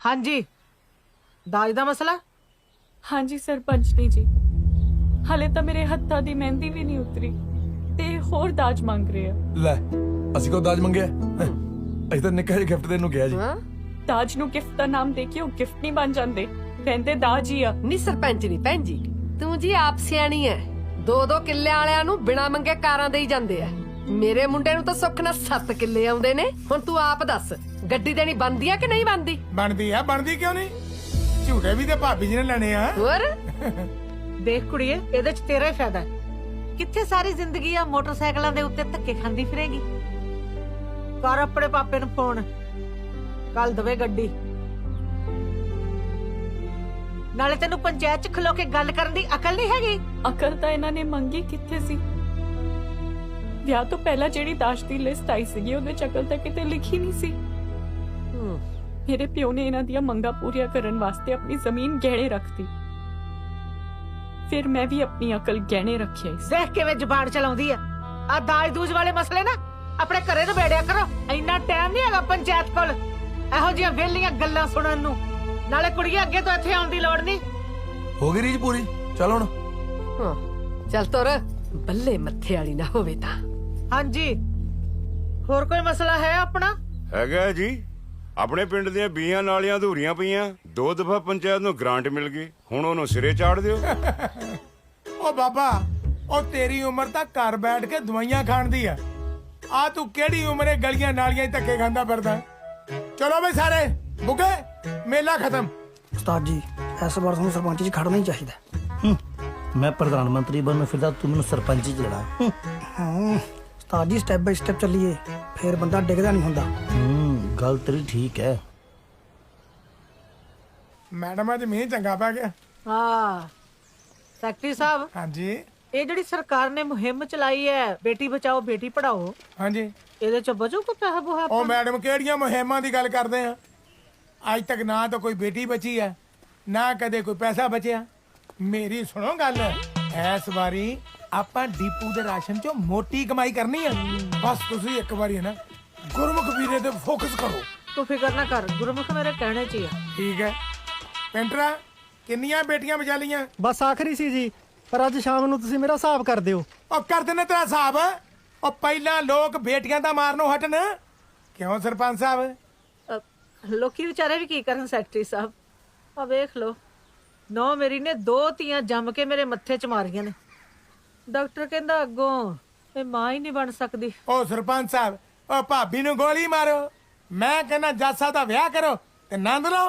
ਹਾਂਜੀ। ਦਾਜ ਦਾ ਮਸਲਾ? ਹਾਂਜੀ ਸਰਪੰਚ ਜੀ। ਜੀ ਹਲੇ ਤਾਂ ਮੇਰੇ ਹੱਥਾਂ ਦੀ ਮਹਿੰਦੀ ਵੀ ਨਹੀਂ ਉਤਰੀ ਤੇ ਹੋਰ ਦਾਜ ਮੰਗ ਰਹੇ ਆ। ਲੈ ਅਸੀਂ ਕੋ ਦਾਜ ਮੰਗਿਆ? ਹੈਂ? ਅਸੀਂ ਤਾਂ ਨਿੱਕਾ ਜਿਹਾ ਗਿਫਟ ਦੇਣ ਨੂੰ ਗਿਆ ਜੀ। ਹਾਂ? ਦਾਜ ਨੂੰ ਗਿਫਟ ਦਾ ਨਾਮ ਦੇ ਕੇ ਉਹ ਗਿਫਟ ਨਹੀਂ ਬਣ ਜਾਂਦੇ। ਕਹਿੰਦੇ ਦਾਜ ਹੀ ਆ। ਨੀ ਸਰਪੰਚ ਨਹੀਂ ਭੈਣ ਜੀ ਤੂੰ ਜੀ ਆਪ ਸਿਆਣੀ ਐ। ਦੋ ਦੋ ਕਿੱਲੇ ਵਾਲਿਆਂ ਨੂੰ ਬਿਨਾ ਮੰਗੇ ਕਾਰਾਂ ਦੇਈ ਜਾਂਦੇ ਆ ਮੇਰੇ ਮੁੰਡੇ ਨੂੰ ਤਾਂ ਸੁੱਖ ਨਾਲ 7 ਕਿੱਲੇ ਆਉਂਦੇ ਨੇ। ਹੁਣ ਤੂੰ ਆਪ ਦੱਸ ਗੱਡੀ ਦੇਣੀ ਬੰਦੀ ਆ ਕਿ ਨਹੀਂ ਬੰਦੀ ਬਣਦੀ ਆ ਬਣਦੀ ਕਿਉਂ ਨਹੀਂ? ਝੂਟੇ ਵੀ ਤੇ ਭਾਬੀ ਜੀ ਨੇ ਲੈਣੇ ਆ। ਹੋਰ? ਦੇਖ ਕੁੜੀਏ ਇਹਦੇ ਚ ਤੇਰਾ ਹੀ ਫਾਇਦਾ ਹੈ। ਕਿੱਥੇ ਸਾਰੀ ਜ਼ਿੰਦਗੀ ਆ ਮੋਟਰਸਾਈਕਲਾਂ ਦੇ ਉੱਤੇ ਧੱਕੇ ਖਾਂਦੀ ਫਿਰੇਗੀ? ਕਰ ਆਪਣੇ ਪਾਪੇ ਨੂੰ ਫੋਨ। ਕੱਲ ਦਵੇ ਗੱਡੀ। ਨਾਲੇ ਤੈਨੂੰ ਪੰਚਾਇਤ ਚ ਖਲੋ ਕੇ ਗੱਲ ਕਰਨ ਦੀ ਅਕਲ ਨਹੀਂ ਹੈਗੀ। ਅਕਲ ਤਾਂ ਇਹਨਾਂ ਨੇ ਮੰਗੀ ਕਿੱਥੇ ਸੀ? ਵਿਆਹ ਤੋਂ ਪਹਿਲਾਂ ਜਿਹੜੀ ਦਾਜ ਦੀ ਲਿਸਟ ਆਈ ਸੀਗੀ ਉਹਦੇ ਚ ਅਕਲ ਤਾਂ ਕਿਤੇ ਲਿਖੀ ਨਹੀਂ ਸੀ। ਮੇਰੇ ਪਿਓ ਨੇ ਇਹਨਾਂ ਦੀਆਂ ਮੰਗਾਂ ਪੂਰੀਆਂ ਕਰਨ ਵਾਸਤੇ ਆਪਣੀ ਜ਼ਮੀਨ ਗਹਿਣੇ ਰੱਖਤੀ ਫਿਰ ਮੈਂ ਵੀ ਆਪਣੀ ਅਕਲ ਗਹਿਣੇ ਰੱਖਿਆ ਸੀ। ਦੇਖ ਕਿਵੇਂ ਜ਼ੁਬਾਨ ਚਲਾਉਂਦੀ ਆ। ਆ ਦਾਜ ਦੂਜ ਵਾਲੇ ਮਸਲੇ ਨਾ ਆਪਣੇ ਘਰੇ ਨੂੰ ਬੇੜਿਆ ਕਰੋ। ਇੰਨਾ ਟਾਈਮ ਨਹੀਂ ਹੈਗਾ ਪੰਚਾਇਤ ਕੋਲ। ਇਹੋ ਜਿਹੀਆਂ ਵਿਹਲੀਆਂ ਗੱਲਾਂ ਸੁਣਨ ਨੂੰ। ਨਾਲੇ ਕੁੜੀਏ ਅੱਗੇ ਤੋਂ ਇੱਥੇ ਆਉਣ ਦੀ ਲੋੜ ਨਹੀਂ ਹੋ ਗਈ ਰੀਜ ਪੂਰੀ। ਚੱਲ ਹੁਣ। ਹਾਂ। ਚੱਲ ਤੁਰ। ਬੱਲੇ ਮੱਥੇ ਵਾਲੀ ਨਾ ਹੋਵੇ ਤਾਂ। ਹਾਂਜੀ। ਹੋਰ ਕੋਈ ਮਸਲਾ ਹੈ ਆਪਣਾ? ਹੈਗਾ ਜੀ। ਆਪਣੇ ਪਿੰਡ ਦੀਆਂ ਬੀਆਂ ਨਾਲੀਆਂ ਅਧੂਰੀਆਂ ਪਈਆਂ। ਦੋ ਦਫਾ ਪੰਚਾਇਤ ਨੂੰ ਗ੍ਰਾਂਟ ਮਿਲ ਗਈ। ਹੁਣ ਉਹਨੂੰ ਸਿਰੇ ਚਾੜ ਦਿਓ। ਉਹ ਬਾਬਾ ਉਹ ਤੇਰੀ ਉਮਰ ਤਾਂ ਘਰ ਬੈਠ ਕੇ ਦਵਾਈਆਂ ਖਾਣ ਦੀ ਆ। ਆ ਤੂੰ ਕਿਹੜੀ ਉਮਰੇ ਗਲੀਆਂ ਨਾਲੀਆਂ 'ਚ ਧੱਕੇ ਖਾਂਦਾ ਫਿਰਦਾ? ਚਲੋ ਬਈ ਸਾਰੇ ਬੁੱਗੇ ਮੇਲਾ ਖਤਮ। ਉਸਤਾਦ ਜੀ ਇਸ ਵਾਰ ਤੁਹਾਨੂੰ ਸਰਪੰਚ ਜੀ ਖੜਨਾ ਹੀ ਚਾਹੀਦਾ। ਹੂੰ, ਮੈਂ ਪ੍ਰਧਾਨ ਮੰਤਰੀ ਬਣਨ ਫਿਰਦਾ ਤੂੰ ਮੈਨੂੰ ਸਰਪੰਚੀ ਚ ਲੜਾ ਉਸਤਾਦ ਜੀ ਸਟੈਪ ਬਾਈ ਸਟੈਪ ਚੱਲੀਏ ਫੇਰ ਬੰਦਾ ਡਿੱਗਦਾ ਨਹੀਂ ਹੁੰਦਾ। ਹੂੰ ਗੱਲ ਤੇਰੀ ਠੀਕ ਹੈ ਮੈਡਮ ਅੱਜ ਮੀਂਹ ਚੰਗਾ ਪੈ ਗਿਆ। ਹਾਂ ਸੈਕਟਰੀ ਸਾਹਿਬ ਹਾਂਜੀ। ਇਹ ਜਿਹੜੀ ਸਰਕਾਰ ਨੇ ਮੁਹਿੰਮ ਚਲਾਈ ਹੈ ਬੇਟੀ ਬਚਾਓ ਬੇਟੀ ਪੜਾਓ ਹਾਂਜੀ। ਇਹਦੇ ਚ ਬਚੂ ਕੋ ਪੈਸਾ ਬੁਹਾ ਉਹ ਮੈਡਮ ਕਿਹੜੀਆਂ ਮੁਹਿੰਮਾਂ ਦੀ ਗੱਲ ਕਰਦੇ ਆ? ਅੱਜ ਤੱਕ ਨਾ ਤਾਂ ਕੋਈ ਬੇਟੀ ਬਚੀ ਹੈ ਨਾ ਕਦੇ ਕੋਈ ਪੈਸਾ ਬਚਿਆ। ਮੇਰੀ ਸੁਣੋ ਗੱਲ ਇਸ ਵਾਰੀ ਆਪਾਂ ਡੀਪੂ ਦੇ ਰਾਸ਼ਨ ਚੋਂ ਮੋਟੀ ਕਮਾਈ ਕਰਨੀ ਹੈ ਬਸ ਤੁਸੀਂ ਇੱਕ ਵਾਰੀ ਹੈ ਨਾ ਗੁਰਮੁਖ ਵੀਰੇ ਤੇ ਫੋਕਸ ਕਰੋ। ਤੂੰ ਫਿਕਰ ਨਾ ਕਰ ਗੁਰਮੁਖ ਮੇਰੇ ਕਹਿਣੇ ਚ ਹੀ ਆ। ਠੀਕ ਹੈ। ਪੈਂਟਰਾ ਕਿੰਨੀਆਂ ਬੇਟੀਆਂ ਬਚਾ ਲੀਆਂ ਬਸ ਆਖਰੀ ਸੀ ਜੀ ਪਰ ਅੱਜ ਸ਼ਾਮ ਨੂੰ ਤੁਸੀਂ ਮੇਰਾ ਹਿਸਾਬ ਕਰ ਦਿਓ। ਉਹ ਕਰ ਦਿੰਦੇ ਤੇਰਾ ਹਿਸਾਬ। ਉਹ ਪਹਿਲਾਂ ਲੋਕ ਬੇਟੀਆਂ ਦਾ ਮਾਰਨੋਂ ਹਟਣ। ਕਿਉਂ ਸਰਪੰਚ ਸਾਹਿਬ? ਅ, ਲੋਕੀ ਵਿਚਾਰੇ ਵੀ ਕੀ ਕਰਨ ਸੈਕਟਰੀ ਸਾਹਿਬ? ਆ ਵੇਖ ਲੋ ਨੋ ਮੇਰੀ ਨੇ ਦੋ ਧੀਆਂ ਜੰਮ ਕੇ ਮੇਰੇ ਮੱਥੇ ਚ ਮਾਰੀਆਂ ਨੇ। ਡਾਕਟਰ ਕਹਿੰਦਾ ਅੱਗੋਂ ਇਹ ਮਾਂ ਹੀ ਨਹੀਂ ਬਣ ਸਕਦੀ। ਉਹ ਸਰਪੰਚ ਸਾਹਿਬ ਉਹ ਭਾਬੀ ਨੂੰ ਗੋਲੀ ਮਾਰੋ। ਮੈਂ ਕਹਿੰਦਾ, ਜਾਸਾ ਦਾ ਵਿਆਹ ਕਰੋ ਤੇ ਨੰਦ ਲਓ।